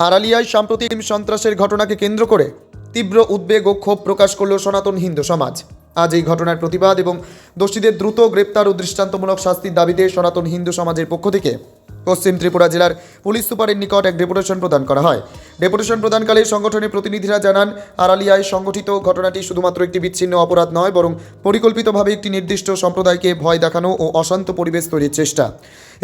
আড়ালিয়ায় সাম্প্রতিক সন্ত্রাসের ঘটনাকে কেন্দ্র করে তীব্র উদ্বেগ ও ক্ষোভ প্রকাশ করল সনাতন হিন্দু সমাজ। আজ এই ঘটনার প্রতিবাদ এবং দোষীদের দ্রুত গ্রেপ্তার ও দৃষ্টান্তমূলক শাস্তির দাবিতে সনাতন হিন্দু সমাজের পক্ষ থেকে পশ্চিম ত্রিপুরা জেলার পুলিশ সুপারের নিকট এক ডেপুটেশন প্রদান করা হয়। ডেপুটেশন প্রদানকালে সংগঠনের প্রতিনিধিরা জানান, আড়ালিয়ায় সংগঠিত ঘটনাটি শুধুমাত্র একটি বিচ্ছিন্ন অপরাধ নয়, বরং পরিকল্পিতভাবে একটি নির্দিষ্ট সম্প্রদায়কে ভয় দেখানো ও অশান্ত পরিবেশ তৈরির চেষ্টা।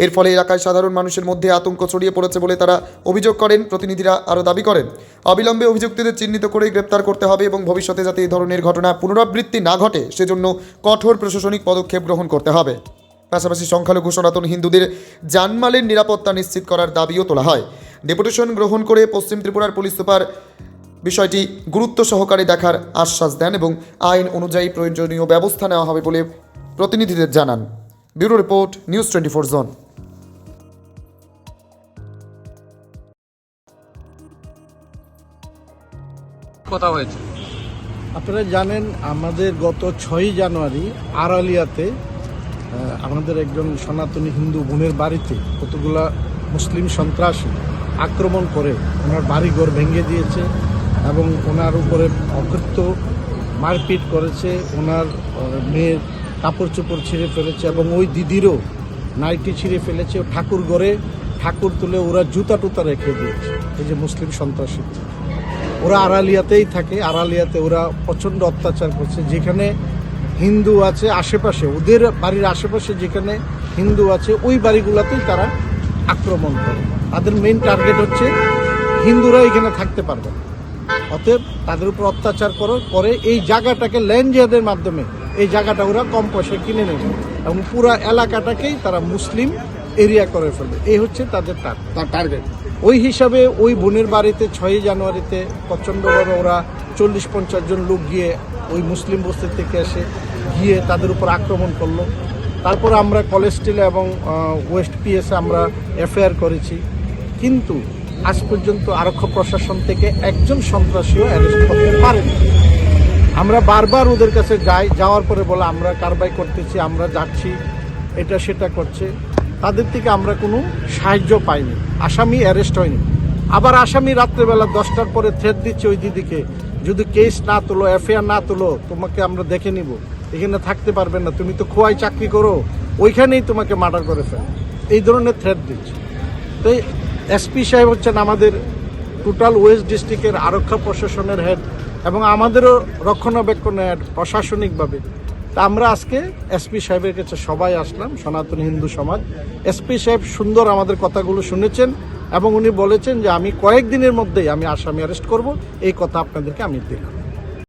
এর ফলে এলাকায় সাধারণ মানুষের মধ্যে আতঙ্ক ছড়িয়ে পড়েছে বলে তারা অভিযোগ করেন, প্রতিনিধিরা আরও দাবি করেন। অবিলম্বে অভিযুক্তদের চিহ্নিত করে গ্রেপ্তার করতে হবে এবং ভবিষ্যতে যাতে এই ধরনের ঘটনা পুনরাবৃত্তি না ঘটে, সেজন্য কঠোর প্রশাসনিক পদক্ষেপ গ্রহণ করতে হবে। পাশাপাশি সংখ্যালঘু সনাতন হিন্দুদের জানমালের নিরাপত্তা নিশ্চিত করার দাবিও তোলা হয়। ডেপুটেশন গ্রহণ করে পশ্চিম ত্রিপুরার পুলিশ সুপার বিষয়টি গুরুত্ব সহকারে দেখার আশ্বাস দেন এবং আইন অনুযায়ী প্রয়োজনীয় ব্যবস্থা নেওয়া হবে বলে প্রতিনিধিদের জানান। Bureau report news twenty four zone. কথা হয়েছে। আপনারা জানেন আমাদের গত ছয়ই জানুয়ারি আড়ালিয়াতে আমাদের একজন সনাতনী হিন্দু বোনের বাড়িতে কতগুলা মুসলিম সন্ত্রাসী আক্রমণ করে ওনার বাড়িঘর ভেঙে দিয়েছে এবং ওনার উপরে অকৃত্য মারপিট করেছে, ওনার মেয়ের কাপড় চোপড় ছিঁড়ে ফেলেছে এবং ওই দিদিরও নাইটি ছিঁড়ে ফেলেছে ঠাকুর ঘরে ঠাকুর তুলে ওরা জুতা টুতা রেখে দিয়েছে। এই যে মুসলিম সন্ত্রাসী। ওরা আড়ালিয়াতেই থাকে, আড়ালিয়াতে ওরা প্রচণ্ড অত্যাচার করছে। যেখানে হিন্দু আছে আশেপাশে ওদের বাড়ির আশেপাশে যেখানে হিন্দু আছে ওই বাড়িগুলোতেই তারা আক্রমণ করে। তাদের মেইন টার্গেট হচ্ছে হিন্দুরা এখানে থাকতে পারবে না। অতএব তাদের উপর অত্যাচার করো করে এই জায়গাটাকে ল্যান্ড জিহাদের মাধ্যমে এই জায়গাটা ওরা কম পয়সায় কিনে নেবে এবং পুরো এলাকাটাকেই তারা মুসলিম এরিয়া করে ফেলবে। এই হচ্ছে তাদের টার্গেট ওই হিসাবে ওই বোনের বাড়িতে ছয়ই জানুয়ারিতে প্রচণ্ডভাবে ওরা চল্লিশ পঞ্চাশ জন লোক গিয়ে ওই মুসলিম বস্তি থেকে এসে গিয়ে তাদের উপর আক্রমণ করল। তারপর আমরা কলেজ স্টিলে এবং ওয়েস্ট পিএসে আমরা এফআইআর করেছি। কিন্তু আজ পর্যন্ত আরক্ষা প্রশাসন থেকে একজন সন্ত্রাসীও অ্যারেস্ট করতে পারেনি। আমরা বারবার ওদের কাছে যাই, যাওয়ার পরে বলে, আমরা কারবাই করতেছি, আমরা যাচ্ছি, এটা সেটা করছে। তাদের থেকে আমরা কোনো সাহায্য পাইনি। আসামি অ্যারেস্ট হয়নি। আবার আসামি রাত্রেবেলা দশটার পরে থ্রেট দিচ্ছে ওই দিদিকে, যদি কেস না তোলো, এফআইআর না তোলো, তোমাকে আমরা দেখে নিব। এখানে থাকতে পারবেন না। তুমি তো খোয়াই চাকরি করো, ওইখানেই তোমাকে মার্ডার করে ফেল। এই ধরনের থ্রেট দিচ্ছে। তো এসপি সাহেব হচ্ছেন আমাদের টোটাল ওয়েস্ট ডিস্ট্রিক্টের আরক্ষা প্রশাসনের হেড এবং আমাদেরও রক্ষণাবেক্ষণের হেড প্রশাসনিকভাবে। তা আমরা আজকে এসপি সাহেবের কাছে সবাই আসলাম, সনাতন হিন্দু সমাজ। এসপি সাহেব সুন্দর আমাদের কথাগুলো শুনেছেন এবং উনি বলেছেন যে, আমি কয়েকদিনের মধ্যেই আমি আসামি অ্যারেস্ট করব। এই কথা আপনাদেরকে আমি দিলাম।